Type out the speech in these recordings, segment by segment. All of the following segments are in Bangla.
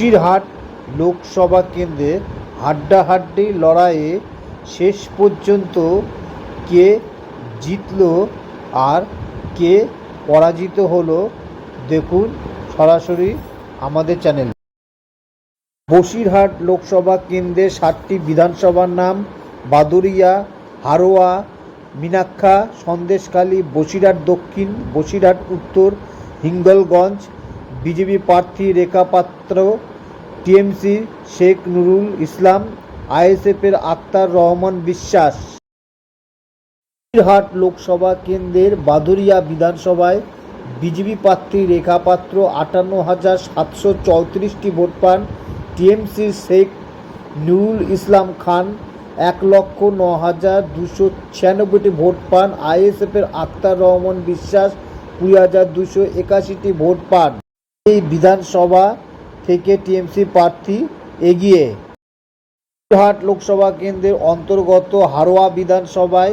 বসিরহাট লোকসভা কেন্দ্রে হাড্ডাহাড্ডি লড়াইয়ে শেষ পর্যন্ত কে জিতল আর কে পরাজিত হলো, দেখুন সরাসরি আমাদের চ্যানেল। বসিরহাট লোকসভা কেন্দ্রের সাতটি বিধানসভার নাম বাদুরিয়া হারোয়া, মিনাক্ষা, সন্দেশখালী, বসিরহাট দক্ষিণ, বসিরহাট উত্তর, হিঙ্গলগঞ্জ, বিজেপি প্রার্থী রেখা পাত্র টিএমসি, শেখ নুরুল ইসলাম, আইএসএফের আক্তার রহমান বিশ্বাস। বসিরহাট লোকসভা কেন্দ্রের বাদুরিয়া বিধানসভায় বিজেপি প্রার্থী রেখা পাত্র আটান্ন হাজার সাতশো চৌত্রিশটি ভোট পান টিএমসির শেখ নুরুল ইসলাম খান। এক লক্ষ ন হাজার দুশো ছিয়ানব্বইটি ভোট পান আইএসএফের আক্তার রহমান বিশ্বাস। কুড়ি হাজার দুশো একাশিটি ভোট পান। এই বিধানসভা থেকে টিএমসি প্রার্থী এগিয়ে। হাট লোকসভা কেন্দ্রের অন্তর্গত হারোয়া বিধানসভায়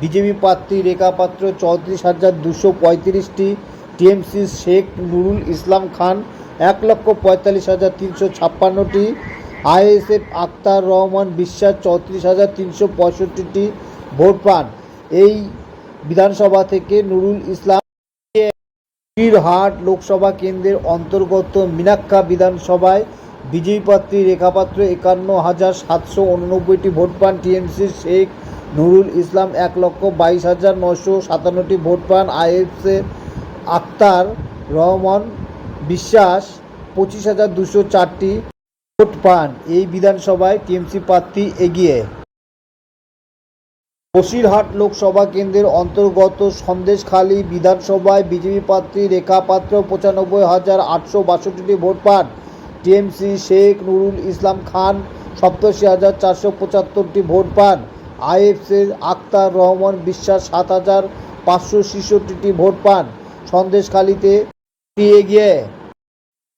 বিজেপি প্রার্থী রেখা পাত্র চৌত্রিশ হাজার দুশো পঁয়ত্রিশটি টিএমসি শেখ নুরুল ইসলাম খান এক লক্ষ পঁয়তাল্লিশ হাজার তিনশো ছাপ্পান্নটি, আইএসএফ আক্তার রহমান বিশ্বাস চৌত্রিশ হাজার তিনশো পঁয়ষট্টিটি ভোট পান এই বিধানসভা থেকে নুরুল ইসলাম বীরহাট লোকসভা কেন্দ্রের অন্তর্গত মিনাক্ষা বিধানসভায় বিজয়ী প্রার্থী রেখাপাত্র একান্ন হাজার সাতশো উননব্বইটি ভোট পান টিএমসির শেখ নুরুল ইসলাম এক লক্ষ বাইশ হাজার নশো সাতান্নটি ভোট পান আইএফসে আক্তার রহমান বিশ্বাস পঁচিশ হাজার দুশো চারটি ভোট পান। এই বিধানসভায় টিএমসি প্রার্থী এগিয়ে বসিরহাট লোকসভা কেন্দ্রের অন্তর্গত সন্দেশখালী বিধানসভায় বিজেপি প্রার্থী রেখা পাত্র পঁচানব্বই হাজার আটশো বাষট্টিটি ভোট পান। টিএমসি শেখ নুরুল ইসলাম খান সপ্তাশি হাজার চারশো পঁচাত্তরটি ভোট পান। আইএফসির আক্তার রহমান বিশ্বাস সাত হাজার পাঁচশো ছেষট্টিটি ভোট পান। সন্দেশখালীতে পেয়ে গিয়ে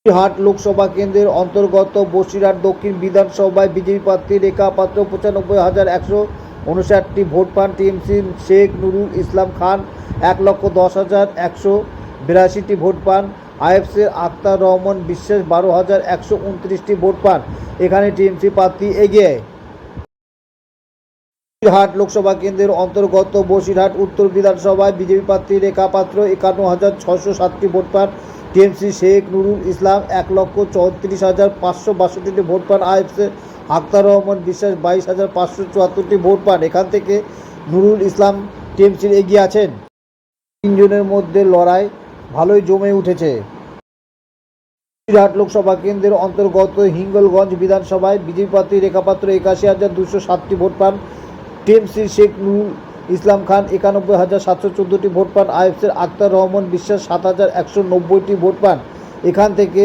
হাট লোকসভা কেন্দ্রের অন্তর্গত বসিরহাট দক্ষিণ বিধানসভায় বিজেপি প্রার্থী রেখা পাত্র পঁচানব্বই হাজার একশো উনষাটটি ভোট পান টিএমসি শেখ নুরুল ইসলাম খান, এক লক্ষ দশ হাজার একশো বিরাশিটি ভোট পান। আইএফসির আক্তার রহমান বিশ্বাস, বারো হাজার একশো উনত্রিশটি ভোট পান। এখানে টিএমসি প্রার্থী এগিয়ে। বসিরহাট লোকসভা কেন্দ্রের অন্তর্গত বসিরহাট উত্তর বিধানসভায় বিজেপি প্রার্থী রেখা পাত্র একান্ন হাজার ছশো সাতটি ভোট পান। টিএমসি শেখ নুরুল ইসলাম এক লক্ষ চৌত্রিশ হাজার পাঁচশো বাষট্টিটি ভোট পান। আইএফসি আক্তার রহমান বিশ্বাস বাইশ হাজার পাঁচশো চুয়াত্তরটি ভোট পান। এখান থেকে নুরুল ইসলাম টিএমসির এগিয়ে আছেন। তিনজনের মধ্যে লড়াই ভালোই জমে উঠেছে। বসিরহাট লোকসভা কেন্দ্রের অন্তর্গত হিঙ্গলগঞ্জ বিধানসভায় বিজেপি প্রার্থী রেখাপাত্র একাশি হাজার দুশো সাতটি ভোট পান। টিএমসি শেখ নুরুল ইসলাম খান একানব্বই হাজার সাতশো চোদ্দোটি ভোট পান। আইএফসির আক্তার রহমান বিশ্বাস সাত হাজার একশো নব্বইটি ভোট পান। এখান থেকে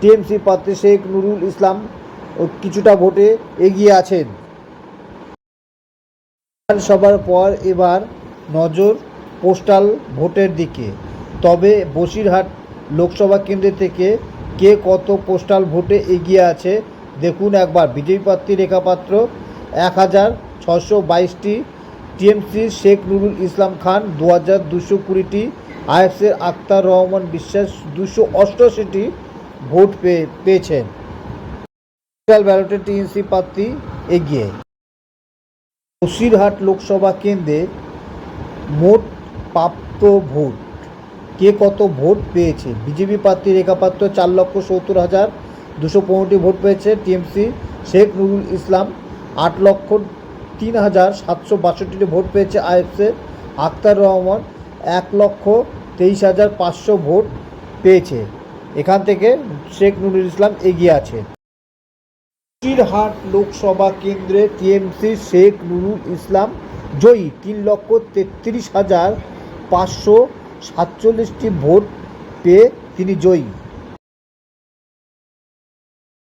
টিএমসি প্রার্থী শেখ নুরুল ইসলাম কিছুটা ভোটে এগিয়ে আছেন। বিধানসভার পর এবার নজর পোস্টাল ভোটের দিকে। তবে বসিরহাট লোকসভা কেন্দ্র থেকে কে কত পোস্টাল ভোটে এগিয়ে আছে, দেখুন একবার। বিজেপি প্রার্থী রেখাপাত্র এক হাজার ছশো বাইশটি। টিএমসি শেখ নুরুল ইসলাম খান, দু হাজার দুশো কুড়িটি। আইএফসির আক্তার রহমান বিশ্বাস, দুশো অষ্টআশিটি ভোট পেয়ে, পেয়েছেন। পোস্টাল ব্যালটে টিএমসি প্রার্থী এগিয়ে। বসিরহাট লোকসভা কেন্দ্রে মোট প্রাপ্ত ভোট। কে কত ভোট পেয়েছে? বিজেপি প্রার্থী রেখাপাত্র চার লক্ষ সত্তর হাজার দুশো পনেরোটি ভোট পেয়েছে। টিএমসি শেখ নুরুল ইসলাম আট লক্ষ তিন হাজার সাতশো বাষট্টিটি ভোট পেয়েছে। আইএফসি আক্তার রহমান এক লক্ষ তেইশ হাজার পাঁচশো ভোট পেয়েছে। এখান থেকে শেখ নুরুল ইসলাম এগিয়ে আছে। বসিরহাট লোকসভা কেন্দ্রে টিএমসি শেখ নুরুল ইসলাম জয়ী তিন লক্ষ তেত্রিশ হাজার পাঁচশো সাতচল্লিশটি ভোট পেয়ে তিনি জয়ী।